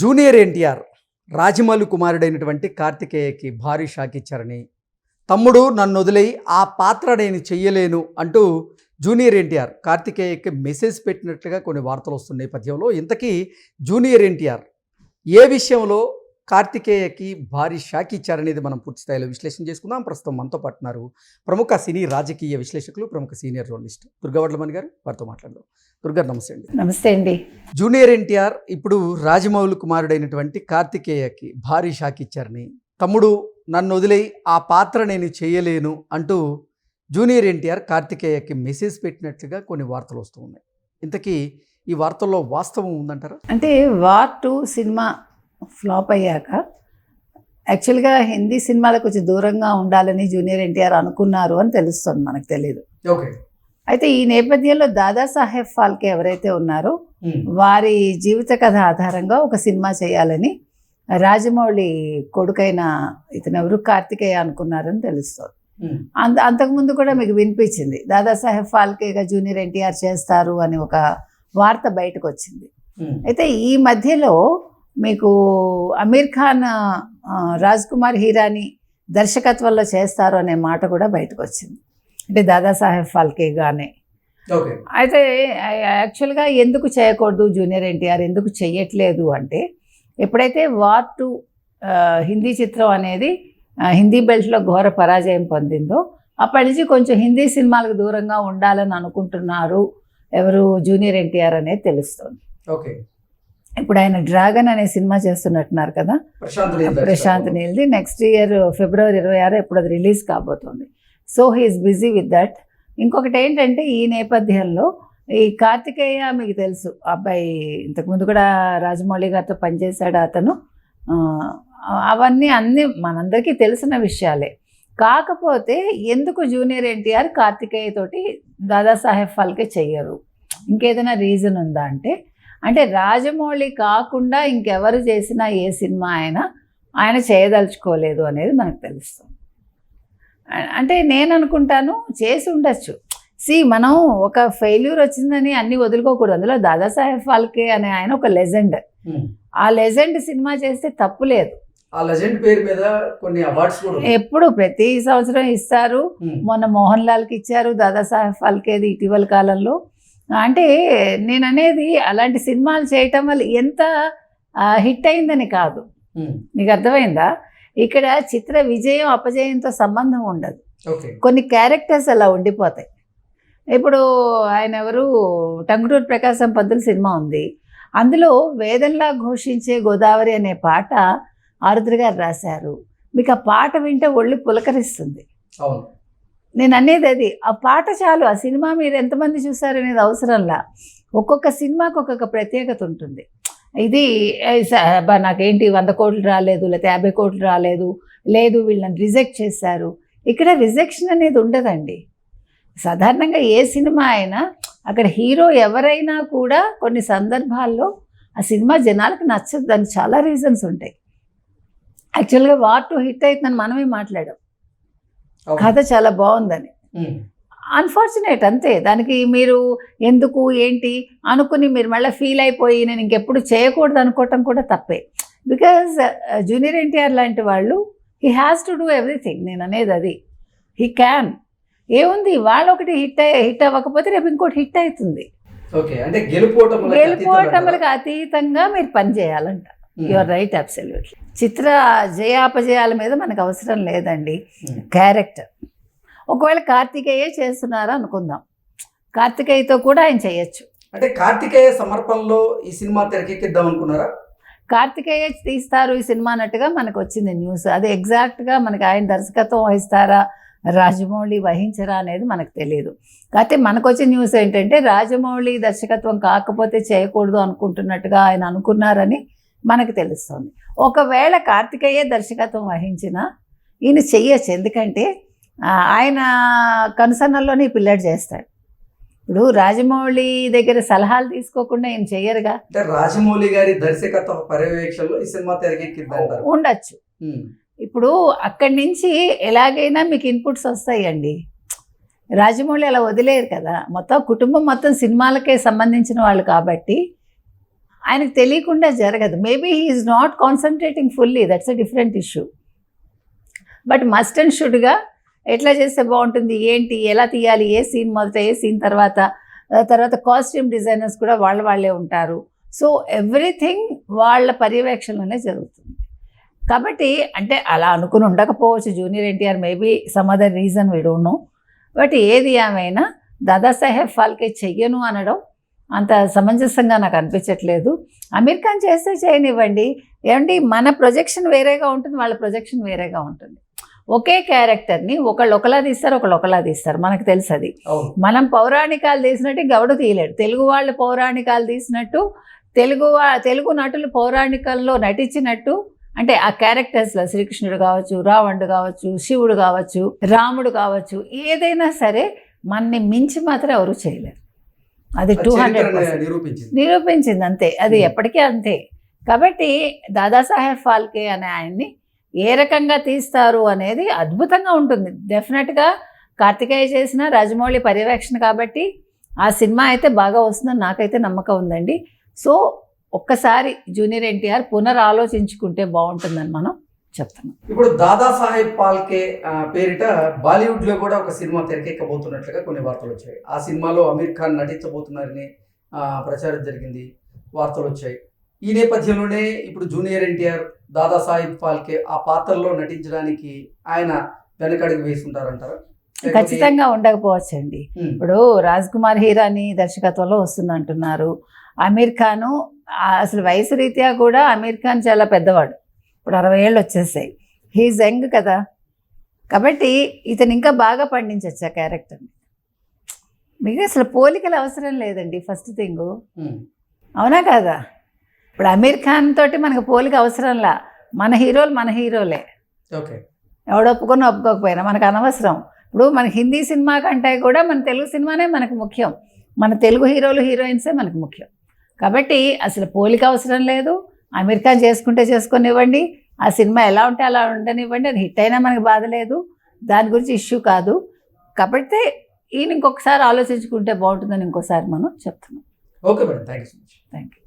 Junior NTR Rajamouli కుమారుడైనటువంటి కార్తికేయకి భారీ shock ఇచ్చారని తమ్ముడు నన్ను వదిలేయి ఆ పాత్ర నేను చెయ్యలేను అంటూ జూనియర్ ఎన్టీఆర్ కార్తికేయకి మెసేజ్ పెట్టినట్లుగా కొన్ని వార్తలు వస్తున్న నేపథ్యంలో ఇంతకీ జూనియర్ ఎన్టీఆర్ ఏ విషయంలో కార్తికేయకి భారీ షాక్ ఇచ్చారనేది మనం పూర్తి స్థాయిలో విశ్లేషణ చేసుకుందాం. ప్రస్తుతం మనతో పట్టున్నారు ప్రముఖ సినీ రాజకీయ విశ్లేషకులు ప్రముఖ సీనియర్ జర్నలిస్ట్ దుర్గావడ్లమణి గారు. వారితో మాట్లాడదాం. దుర్గా నమస్తే అండి. నమస్తే అండి. జూనియర్ ఎన్టీఆర్ ఇప్పుడు రాజమౌళి కుమారుడైనటువంటి కార్తికేయకి భారీ షాక్ ఇచ్చారని తమ్ముడు నన్ను వదిలేయి ఆ పాత్ర నేను చేయలేను అంటూ జూనియర్ ఎన్టీఆర్ కార్తికేయకి మెసేజ్ పెట్టినట్లుగా కొన్ని వార్తలు వస్తూ ఉన్నాయి. ఇంతకీ ఈ వార్తల్లో వాస్తవం ఉందంటారా? అంటే వార్ టూ సినిమా ఫ్లాప్ అయ్యాక యాక్చువల్గా హిందీ సినిమాలకు కొంచెం దూరంగా ఉండాలని జూనియర్ ఎన్టీఆర్ అనుకున్నారు అని తెలుస్తుంది మనకు తెలియదు ఓకే. అయితే ఈ నేపథ్యంలో దాదాసాహెబ్ ఫాల్కే ఎవరైతే ఉన్నారో వారి జీవిత కథ ఆధారంగా ఒక సినిమా చేయాలని రాజమౌళి కొడుకైన ఇతను ఎవరు కార్తికేయ అనుకున్నారని తెలుస్తుంది. అంత అంతకుముందు కూడా మీకు వినిపించింది దాదాసాహెబ్ ఫాల్కేగా జూనియర్ ఎన్టీఆర్ చేస్తారు అని ఒక వార్త బయటకు వచ్చింది అయితే ఈ మధ్యలో మీకు అమీర్ ఖాన్ రాజ్ కుమార్ హీరాని దర్శకత్వంలో చేస్తారు అనే మాట కూడా బయటకు వచ్చింది అంటే దాదాసాహెబ్ ఫాల్కేగానే ఓకే. అయితే యాక్చువల్గా ఎందుకు చేయకూడదు జూనియర్ ఎన్టీఆర్? ఎందుకు చెయ్యట్లేదు అంటే ఎప్పుడైతే వార్ టూ హిందీ చిత్రం అనేది హిందీ బెల్ట్లో ఘోర పరాజయం పొందిందో అప్పటి నుంచి కొంచెం హిందీ సినిమాలకు దూరంగా ఉండాలని అనుకుంటున్నారు ఎవరు జూనియర్ ఎన్టీఆర్ అనేది తెలుస్తుంది. ఓకే. ఇప్పుడు ఆయన డ్రాగన్ అనే సినిమా చేస్తున్నట్టున్నారు కదా. ప్రశాంత్ నీల్ ప్రశాంత్ నీల్ది. నెక్స్ట్ ఇయర్ ఫిబ్రవరి ఇరవై ఆరు ఎప్పుడు అది రిలీజ్ కాబోతుంది. So he's busy with that ఇంకొకటి ఏంటంటే ఈ నేపథ్యంలో ఈ కార్తికేయ మీకు తెలుసు అబ్బాయి ఇంతకుముందు కూడా రాజమౌళి గారితో పనిచేశాడు అతను. అవన్నీ అన్నీ మనందరికీ తెలిసిన విషయాలే. కాకపోతే ఎందుకు జూనియర్ ఎన్టీఆర్ కార్తికేయ తోటి దాదాసాహెబ్ ఫాల్కే చెయ్యరు? ఇంకేదైనా రీజన్ ఉందా అంటే అంటే రాజమౌళి కాకుండా ఇంకెవరు చేసినా ఏ సినిమా అయినా ఆయన చేయదలుచుకోలేదు అనేది మనకు తెలుస్తుంది. అంటే నేను అనుకుంటాను చేసి ఉండొచ్చు. సి మనం ఒక ఫెయిల్యూర్ వచ్చిందని అన్ని వదులుకోకూడదు. అందులో దాదాసాహెబ్ ఫాల్కే అనే ఆయన ఒక లెజెండ్. ఆ లెజెండ్ సినిమా చేస్తే తప్పు లేదు. ఆ లెజెండ్ పేరు మీద కొన్ని అవార్డ్స్. ఎప్పుడు ప్రతి సంవత్సరం ఇస్తారు. మొన్న మోహన్ లాల్కి ఇచ్చారు దాదాసాహెబ్ ఫాల్కేది ఇటీవల కాలంలో. అంటే నేను అనేది అలాంటి సినిమాలు చేయటం వల్ల ఎంత హిట్ అయిందని కాదు. మీకు అర్థమైందా? ఇక్కడ చిత్ర విజయం అపజయంతో సంబంధం ఉండదు. కొన్ని క్యారెక్టర్స్ అలా ఉండిపోతాయి. ఇప్పుడు ఆయన ఎవరు? టంగుటూరు ప్రకాశం పంతులు సినిమా ఉంది. అందులో వేదంలా ఘోషించే గోదావరి అనే పాట ఆరుద్ర గారు రాశారు. మీకు ఆ పాట వింటే ఒళ్ళు పులకరిస్తుంది. నేను అనేది అది ఆ పాట చాలు ఆ సినిమా మీరు ఎంతమంది చూసారు అనేది అవసరంలా. ఒక్కొక్క సినిమాకి ఒక్కొక్క ప్రత్యేకత ఉంటుంది. ఇది నాకేంటి వంద కోట్లు రాలేదు లేకపోతే యాభై కోట్లు రాలేదు లేదు వీళ్ళని రిజెక్ట్ చేశారు. ఇక్కడ రిజెక్షన్ అనేది ఉండదండి. సాధారణంగా ఏ సినిమా అయినా అక్కడ హీరో ఎవరైనా కూడా కొన్ని సందర్భాల్లో ఆ సినిమా జనాలకు నచ్చదు. దానికి చాలా రీజన్స్ ఉంటాయి. యాక్చువల్గా వార్ టు హిట్ అవుతుందని మనమే మాట్లాడాం. కథ చాలా బాగుందని. అన్ఫార్చునేట్ అంతే. దానికి మీరు ఎందుకు ఏంటి అనుకుని మీరు మళ్ళీ ఫీల్ అయిపోయి నేను ఇంకెప్పుడు చేయకూడదు అనుకోవటం కూడా తప్పే. బికాజ్ జూనియర్ ఎన్టీఆర్ లాంటి వాళ్ళు he has to do everything నేను అనేది అది. హీ క్యాన్ ఏముంది? వాళ్ళు ఒకటి హిట్ హిట్ అవ్వకపోతే రేపు ఇంకోటి హిట్ అవుతుంది. గెలిపోవటములకు అతీతంగా మీరు పని చేయాలంట. యువర్ రైట్ అబ్సల్యూట్లీ చిత్ర జయాపజయాల మీద మనకు అవసరం లేదండి. క్యారెక్టర్. ఒకవేళ కార్తికేయ చేస్తున్నారా అనుకుందాం. కార్తికేయతో కూడా ఆయన చేయొచ్చు. అంటే కార్తికేయ సమర్పణలో ఈ సినిమా తెరకెక్కిద్దాం అనుకున్నారా? కార్తికేయ తీస్తారు ఈ సినిమా అన్నట్టుగా మనకు వచ్చింది న్యూస్. అది ఎగ్జాక్ట్గా మనకి ఆయన దర్శకత్వం వహిస్తారా రాజమౌళి వహించరా అనేది మనకు తెలియదు కాకపోతే మనకు వచ్చిన న్యూస్ ఏంటంటే రాజమౌళి దర్శకత్వం కాకపోతే చేయకూడదు అనుకుంటున్నట్టుగా ఆయన అనుకున్నారని మనకు తెలుస్తుంది. ఒకవేళ కార్తికేయ దర్శకత్వం వహించినా ఈయన చెయ్యొచ్చు. ఎందుకంటే ఆయన కనుసన్నల్లోనే ఈ పిల్లడు చేస్తాడు. ఇప్పుడు రాజమౌళి దగ్గర సలహాలు తీసుకోకుండా ఈయన చెయ్యరుగా. అంటే రాజమౌళి గారి దర్శకత్వ పర్యవేక్షణలో ఈ సినిమా తెరకెక్కిద్దంటారు. ఉండొచ్చు. ఇప్పుడు అక్కడి నుంచి ఎలాగైనా మీకు ఇన్పుట్స్ వస్తాయండి. రాజమౌళి అలా వదిలేరు కదా. మొత్తం కుటుంబం మొత్తం సినిమాలకే సంబంధించిన వాళ్ళు కాబట్టి ఆయనకు తెలియకుండా జరగదు. Maybe he's not concentrating fully that's a different issue but must and షుడ్గా ఎట్లా చేస్తే బాగుంటుంది? ఏంటి? ఎలా తీయాలి? ఏ సీన్ మొదట ఏ సీన్ తర్వాత? తర్వాత కాస్ట్యూమ్ డిజైనర్స్ కూడా వాళ్ళ వాళ్ళే ఉంటారు. సో ఎవ్రీథింగ్ వాళ్ళ పర్యవేక్షణలోనే జరుగుతుంది. కాబట్టి అంటే అలా అనుకుని ఉండకపోవచ్చు. Junior NTR maybe some other reason విడోను but ఏది ఏమైనా దాదాసాహెబ్ ఫాల్కే చెయ్యను అనడం అంత సమంజసంగా నాకు అనిపించట్లేదు. అమీర్ ఖాన్ చేస్తే చేయనివ్వండి. ఏమండి మన ప్రొజెక్షన్ వేరేగా ఉంటుంది వాళ్ళ ప్రొజెక్షన్ వేరేగా ఉంటుంది. ఒకే క్యారెక్టర్ని ఒకళ్ళు ఒకలా తీస్తారు ఒకళ్ళు ఒకలా తీస్తారు. మనకు తెలుసు అది మనం పౌరాణికాలు తీసినట్టు గౌడ తీయలేడు. తెలుగు వాళ్ళు పౌరాణికాలు తీసినట్టు తెలుగు వా- తెలుగు నటులు పౌరాణికంలో నటించినట్టు అంటే ఆ క్యారెక్టర్స్లో శ్రీకృష్ణుడు కావచ్చు రావణుడు కావచ్చు శివుడు కావచ్చు రాముడు కావచ్చు ఏదైనా సరే మనని మించి మాత్రం ఎవరు చేయలేరు. అది టూ హండ్రెడ్ నిరూపించింది అంతే. అది Hmm. ఎప్పటికీ అంతే. కాబట్టి దాదాసాహెబ్ ఫాల్కే అనే ఆయన్ని ఏ రకంగా తీస్తారు అనేది అద్భుతంగా ఉంటుంది. డెఫినెట్గా కార్తికేయ చేసిన రాజమౌళి పర్యవేక్షణ కాబట్టి ఆ సినిమా అయితే బాగా వస్తుందని నాకైతే నమ్మకం ఉందండి. సో ఒక్కసారి జూనియర్ ఎన్టీఆర్ పునరాలోచించుకుంటే బాగుంటుందని మనం చెప్తున్నాం ఇప్పుడు దాదాసాహెబ్ పాల్కే ఆ, పేరిట బాలీవుడ్లో కూడా ఒక సినిమా తెరకెక్కబోతున్నట్లుగా కొన్ని వార్తలు వచ్చాయి. ఆ సినిమాలో అమీర్ ఖాన్ నటించబోతున్నారని ఆ, ప్రచారం జరిగింది. వార్తలు వచ్చాయి. ఈ నేపథ్యంలోనే ఇప్పుడు జూనియర్ ఎన్టీఆర్ దాదాసాహెబ్ ఫాల్కే ఆ పాత్రలో నటించడానికి ఆయన వెనకడుగు వేసుంటారంటారా? లేకపోతే- ఖచ్చితంగా ఉండకపోవచ్చండి. ఉమ్, ఇప్పుడు రాజ్ కుమార్ హీరాని దర్శకత్వంలో వస్తుంది అంటున్నారు అమీర్ ఖాను అసలు వయసు రీత్యా కూడా అమీర్ ఖాన్ చాలా పెద్దవాడు. ఇప్పుడు అరవై ఏళ్ళు వచ్చేసాయి. హీజ్ యంగ్ కదా. కాబట్టి ఇతను ఇంకా బాగా పండించవచ్చు ఆ క్యారెక్టర్ని మీకు అసలు పోలికలు అవసరం లేదండి ఫస్ట్ థింగ్ ఉమ్, అవునా కదా? ఇప్పుడు అమీర్ ఖాన్ తోటి మనకు పోలిక అవసరంలా మన హీరోలు మన హీరోలే. ఓకే. ఎవడు ఒప్పుకొని ఒప్పుకోకపోయినా మనకు అనవసరం. ఇప్పుడు మన హిందీ సినిమా కంటే కూడా మన తెలుగు సినిమానే మనకు ముఖ్యం. మన తెలుగు హీరోలు హీరోయిన్సే మనకు ముఖ్యం. కాబట్టి అసలు పోలిక అవసరం లేదు. అమీర్ ఖాన్ చేసుకుంటే చేసుకొనివ్వండి. ఆ సినిమా ఎలా ఉంటే అలా ఉండనివ్వండి అది హిట్ అయినా మనకు బాధ లేదు. దాని గురించి ఇష్యూ కాదు. కాబట్టి ఈయన ఇంకొకసారి ఆలోచించుకుంటే బాగుంటుందని ఇంకోసారి మనం చెప్తున్నాం. Okay madam. Thank you so much. Thank you